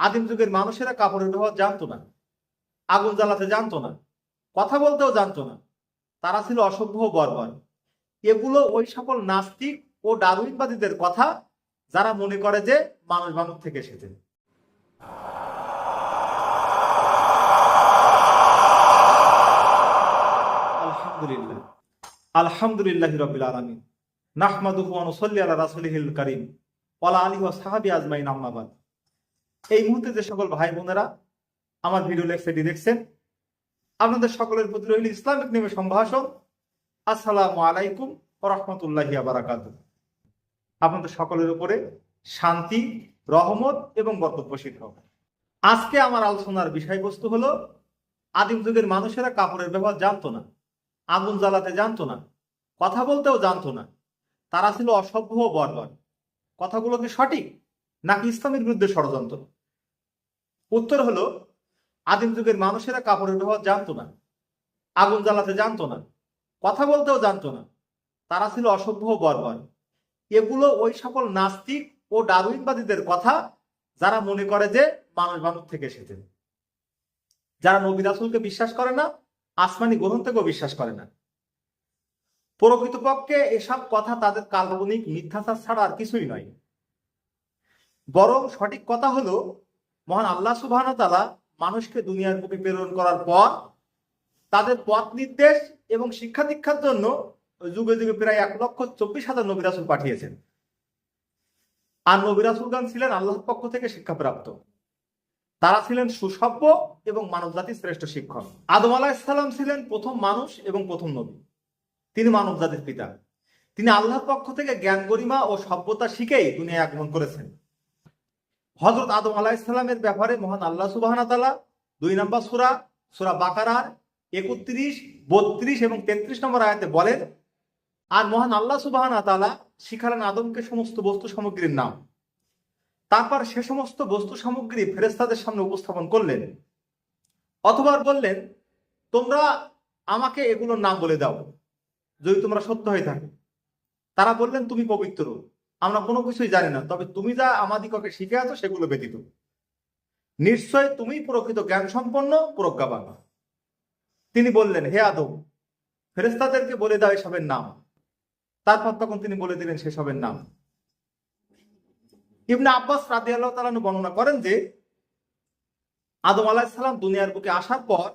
আদিম যুগের মানুষেরা কাপড়ের ব্যবহার জানতো না, আগুন জ্বালাতে জানতো না, কথা বলতেও জানতো না। তারা ছিল অসভ্য ও বর্বর। এগুলো ওই সকল নাস্তিক ও ডারুইনবাদীদের কথা যারা মনে করে যে মানুষ মানুষ থেকে এসেছে। আলহামদুলিল্লাহ। আলহামদুলিল্লাহ রবিল আলমিন। নাহমাদুহু আলা রাসূলিহিল কারীম। ওয়ালা আলিহি ওয়া সাহাবি আজমাইন আম্মা বাদ। এই মুহূর্তে যে সকল ভাই বোনেরা আমার ভিডিও লেকচারটি দেখছেন, আপনাদের সকলের প্রতি রইল ইসলামিক নেমে সম্ভাষণ। আসসালামু আলাইকুম রাহমাতুল্লাহি আপনাদের সকলের উপরে শান্তি, রহমত এবং বরকত বর্ষিত হোক। আজকে আমার আলোচনার বিষয়বস্তু হলো, আদিম যুগের মানুষেরা কাপড়ের ব্যবহার জানতো না, আগুন জ্বালাতে জানতো না, কথা বলতেও জানতো না। তারা ছিল অসভ্য বর্বর। কথাগুলো কি সঠিক? নাকি ইসলামের বিরুদ্ধে ষড়যন্ত্র? উত্তর হলো, আদিম যুগের মানুষেরা কাপড়ের ব্যবহার জানতো না, আগুন জ্বালাতে জানতো না, কথা বলতেও জানতো না। তারা ছিল অসভ্য বর্বর। এগুলো ওই সকল নাস্তিক ও ডারুইনবাদীদের কথা যারা মনে করে যে মানুষ মানুষ থেকে এসেছে। যারা নবী রাসুলকে বিশ্বাস করে না, আসমানি গ্রহণ থেকেও বিশ্বাস করে না। প্রকৃতপক্ষে এসব কথা তাদের কাল্পনিক মিথ্যাচার ছাড়া আর কিছুই নয়। বরং সঠিক কথা হলো, মহান আল্লাহ সুবাহ তালা মানুষকে দুনিয়ার বুকে প্রেরণ করার পর তাদের পথ নির্দেশ এবং শিক্ষা দীক্ষার জন্য যুগে যুগে প্রায় এক লক্ষ চব্বিশ হাজার নবী রাসুল পাঠিয়েছেন। আর নবী রাসুলগান ছিলেন আল্লাহর পক্ষ থেকে শিক্ষাপ্রাপ্ত। তারা ছিলেন সুসভ্য এবং মানব জাতির শ্রেষ্ঠ শিক্ষক। আদম আলাহিসাল্লাম ছিলেন প্রথম মানুষ এবং প্রথম নবী। তিনি মানব জাতির পিতা। তিনি আল্লাহর পক্ষ থেকে জ্ঞান গরিমা ও সভ্যতা শিখেই দুনিয়ায় আগমন করেছেন। হজরত আদম আলাহিসাল্লামের ব্যাপারে মহান আল্লাহ সুবাহানা তালা দুই নম্বর সুরা সুরা বাকারার একত্রিশ, বত্রিশ এবং তেত্রিশ নম্বর আয়াতে বলেন, আর মহান আল্লাহ সুবাহানা তালা শিখালেন আদমকে সমস্ত বস্তু সামগ্রীর নাম। তারপর সে সমস্ত বস্তু সামগ্রী ফেরেস্তাদের সামনে উপস্থাপন করলেন, অথবা বললেন, তোমরা আমাকে এগুলোর নাম বলে দাও, যদি তোমরা সত্য হয়ে থাকে। তারা বললেন, তুমি পবিত্র। আমরা কোনো কিছুই জানি না। তবে তুমি যা আমাদিগকে শিখে আছো সেগুলো ব্যতীত। নিশ্চয় তুমি প্রকৃত জ্ঞান সম্পন্ন প্রজ্ঞাবান। তিনি বললেন, হে আদম ফেরেস্তাদেরকে বলে দাও এসবের নাম। তারপর তখন তিনি বলে দিলেন, সেসবের নাম। ইবনে আব্বাস রাদি আল্লাহ তালানু বর্ণনা করেন যে, আদম আলাহিসাল্লাম দুনিয়ার বুকে আসার পর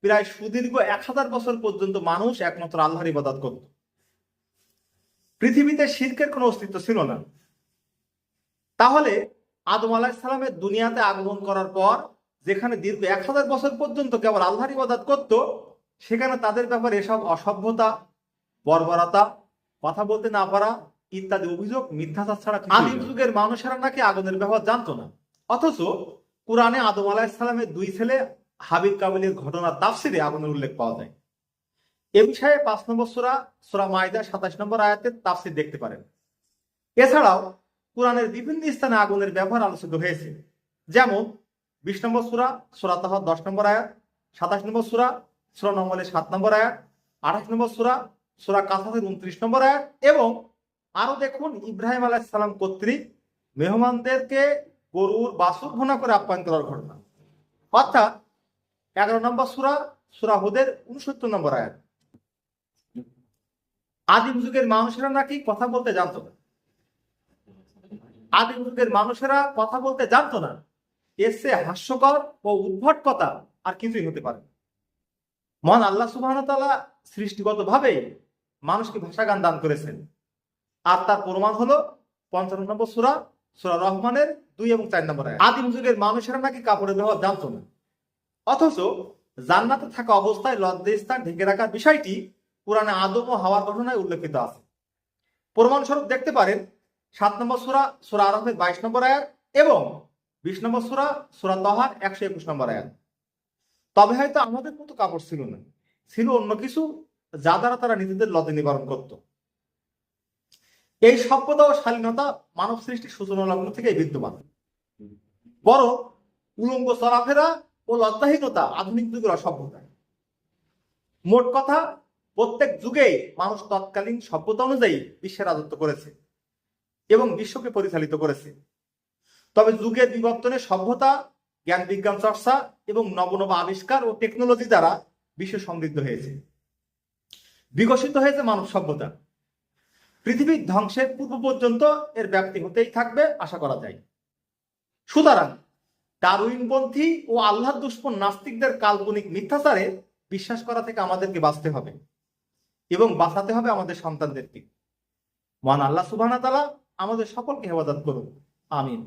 প্রায় সুদীর্ঘ এক হাজার বছর পর্যন্ত মানুষ একমাত্র আল্লাহর ইবাদত করত। পৃথিবীতে শির্কের কোনো অস্তিত্ব ছিল না। তাহলে আদম আলাহিসাল্লামের দুনিয়াতে আগমন করার পর যেখানে দীর্ঘ এক হাজার বছর পর্যন্ত কেবল আল্লাহর ইবাদত করত সেখানে তাদের ব্যাপারে এসব অসভ্যতা বর্বরতা কথা বলতে না পারা ইত্যাদি অভিযোগ মিথ্যাচার ছাড়া আদিম যুগের মানুষেরা নাকি আগুনের ব্যবহার জানতো না। অথচ কোরআনে আদম আলাহিসাল্লামের দুই ছেলে হাবিব কাবিলের ঘটনার তাফসিরে আগুনের উল্লেখ পাওয়া যায়। এ বিষয়ে পাঁচ নম্বর সুরা সুরা মাইদা সাতাশ নম্বর আয়াতের তাফসির দেখতে পারেন। এছাড়াও কোরআনের বিভিন্ন স্থানে আগুনের ব্যবহার আলোচিত হয়েছে। যেমন বিশ নম্বর সুরা সুরা তাহার দশ নম্বর আয়াত, সাতাশ নম্বর সুরা সুরা নম্বরের সাত নম্বর আয়াত, আঠাশ নম্বর সুরা সুরা কাসাসের উনত্রিশ নম্বর আয়াত এবং আরও দেখুন ইব্রাহিম আলাইসালাম কর্তৃক মেহমানদেরকে গরুর বাসুর ঘোষণা করে আপ্যায়ন করার ঘটনা। অর্থাৎ এগারো নম্বর সুরা সুরা হুদের উনসত্তর নম্বর আয়াত। আদিম যুগের মানুষেরা নাকি কথা বলতে জানতো না। আদিম যুগের মানুষেরা কথা বলতে জানতো না। এর সে হাস্যকর ও উদ্ভট কথা আর কিছুই হতে পারে। মহান আল্লাহ সুবাহ সৃষ্টিগত ভাবে মানুষকে ভাষা গান দান করেছেন। আর তার প্রমাণ হলো পঞ্চান্ন নম্বর সুরা সুরা রহমানের দুই এবং চার নম্বর আদিম যুগের মানুষেরা নাকি কাপড়ের ব্যবহার জানতো না। অথচ জান্নাতে থাকা অবস্থায় লজ্জাস্থান ঢেকে রাখার বিষয়টি কোরআনে আদম ও হাওয়ার ঘটনায় উল্লেখিত আছে। প্রমাণস্বরূপ দেখতে পারেন, সাত নম্বর সুরা সুরা আরফের বাইশ নম্বর আয়াত এবং বিশ নম্বর সুরা সুরা তহার একশো একুশ নম্বর আয়াত। তবে হয়তো আমাদের মতো কাপড় ছিল না, ছিল অন্য কিছু যা দ্বারা তারা নিজেদের লজ্জা নিবারণ করত। এই সভ্যতা ও শালীনতা মানব সৃষ্টির সূচনা লগ্ন থেকেই বিদ্যমান। বরং উলঙ্গ চলাফেরা ও লজ্জাহীনতা আধুনিক যুগের অসভ্যতা। মোট কথা প্রত্যেক যুগে মানুষ তৎকালীন সভ্যতা অনুযায়ী বিশ্বের রাজত্ব করেছে এবং বিশ্বকে পরিচালিত করেছে। তবে যুগের বিবর্তনে সভ্যতা, জ্ঞান বিজ্ঞান চর্চা এবং নবনব আবিষ্কার ও টেকনোলজি দ্বারা বিশ্ব সমৃদ্ধ হয়েছে। বিকশিত হয়েছে মানব সভ্যতা। পৃথিবীর ধ্বংসের পূর্ব পর্যন্ত এর ব্যাপ্তি হতেই থাকবে আশা করা যায়। সুতরাং ডারউইনপন্থী ও আল্লাহ দুষ্পন নাস্তিকদের কাল্পনিক মিথ্যাচারে বিশ্বাস করা থেকে আমাদেরকে বাঁচতে হবে। এবং বাঁচাতে হবে আমাদের সন্তানদেরকে। মান আল্লাহ সুবাহ তালা আমাদের সকলকে হেফাজত করুন। আমিন।